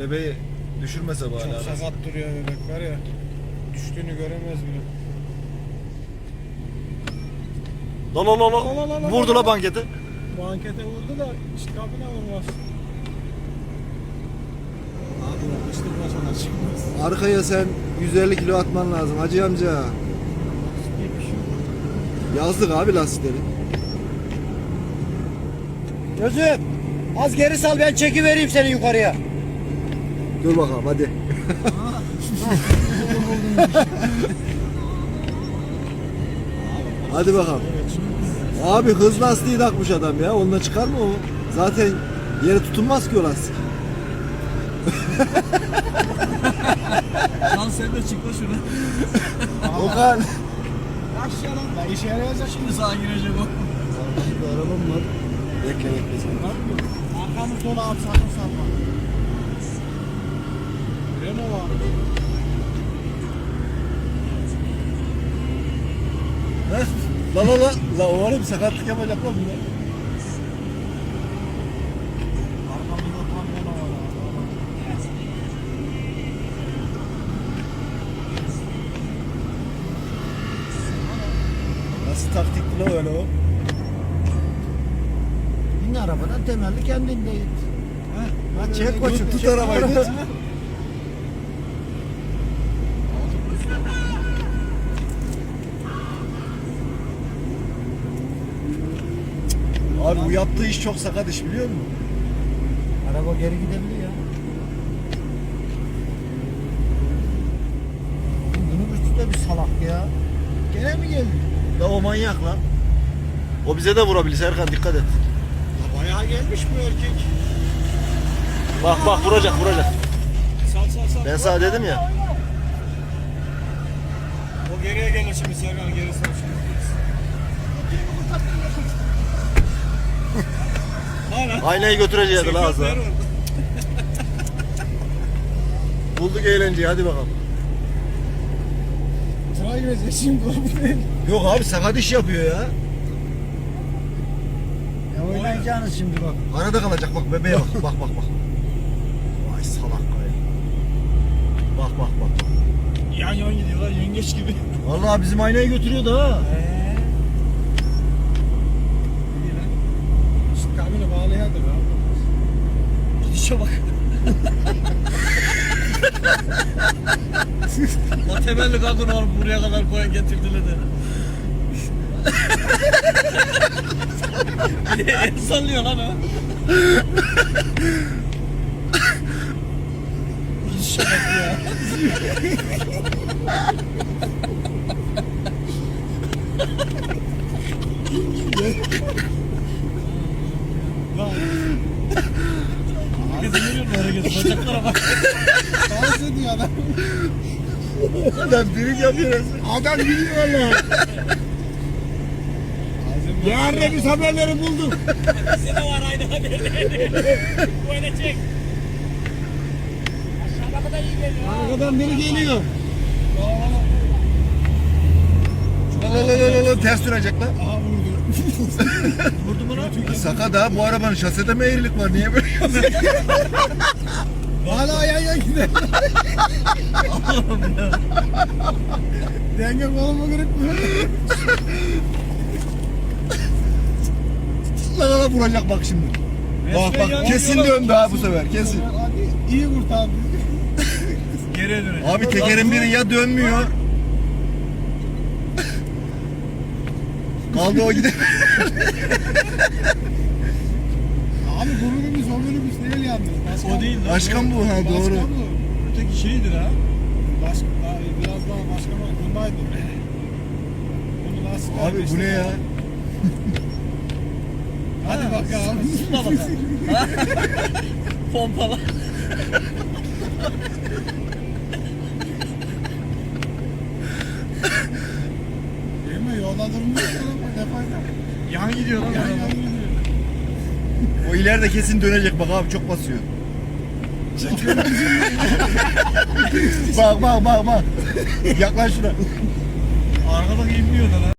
Bebeği düşürmese bari. Çok arası. sakat duruyor bebek var ya. Düştüğünü göremez bile. La la la La la la la. Vurdu la. la bankete. Bankete vurdu da işte kabine vurmaz. Abi yapıştırma sana çıkmaz. Arkaya sen 150 kilo atman lazım hacı amca. Şey. Yazdık abi lastikleri. Gözüm az geri sal ben çeki vereyim seni yukarıya. Dur bakalım hadi. hadi bakalım. Abi hız lastiği takmış adam ya. Onunla çıkar mı o? Zaten yere tutunmaz ki o lastik. Lan sen de çıkma şuna. Okan. Aşağı lan da işe yarayacak şimdi. Sağa girecek o. Arabam var. Bekle bekle sen. Arkamız dolu abi sakın salma. Var. Heh. La la la. La o var ya bir sakatlık yapacak lan bu ya. Arkamızda tam Renault var abi. Nasıl taktikli la öyle o? İn arabadan temelli kendindeyiz. Ha, çek koçum. Tut, arabayı tut. Abi bu yaptığı iş çok sakat iş biliyor musun? Araba geri gidebilir ya. Minibüsçü de bir salak ya. Gene mi geldi? La o manyak lan. O bize de vurabilir Serkan dikkat et. Ya Bayağı gelmiş bu erkek. Bak bak vuracak vuracak. Sal sal sal. Ben sana dedim ya. O geriye gelir şimdi Serkan geri sal şimdi. Hala. Aynayı götüreceğiz la az daha. Bulduk eğlenceyi hadi bakalım. Tıra girecek şimdi bu değil. Yok abi sakat iş yapıyor ya. Ya oynayacağınız şimdi bak. Arada kalacak bak bebeğe bak. Bak bak bak. Vay salak kaya. Bak bak bak. Yan yan gidiyorlar yengeç gibi. Vallahi bizim aynayı götürüyordu ha. Eee. İyi lan. İşte kabine bağlayadır abi. Gidişe bak. La temelli kadın var buraya kadar koya getirdiler de. El sallıyor lan o. Gidişe bak ya. Hareketi görüyor musun hareketi? Bacaklara bak. Dans ediyor adam. Adam birik yapıyor. Adam gidiyor lan. Yarın biz haberleri bulduk. Bizi de var aynı haberleri. Böyle çek. Aşağıda kadar iyi geliyor. Arkadan biri geliyor. La la la la ters dönecek lan. Aha vurdu. Lan? Sakat ha bu arabanın şasede mi eğrilik var? Niye böyle yapıyorsun? Hala yan yan gidiyor. Denge kolumu kırık mı? la la la vuracak bak şimdi. Bak bak kesin döndü ha bu sefer kesin. Hadi iyi kurtardı. Geriye dönecek. Abi tekerin biri ya dönmüyor. Kaldı o gidiyor. Abi bu minibüs o minibüs değil yalnız. Başka, O değil lan. Başkan bu ha doğru. bu. Öteki şeydir ha. Başka, daha, biraz daha başka mı? Bundaydı. Bunu nasıl Abi bu ne ya? Hadi bakalım. Şuna bakalım. Ha? Pompala. Yan gidiyor lan. Yan yan gidiyor. O ileride kesin dönecek bak abi çok basıyor. bak bak bak bak. Yaklaş şuna. Arkada giymiyor da lan.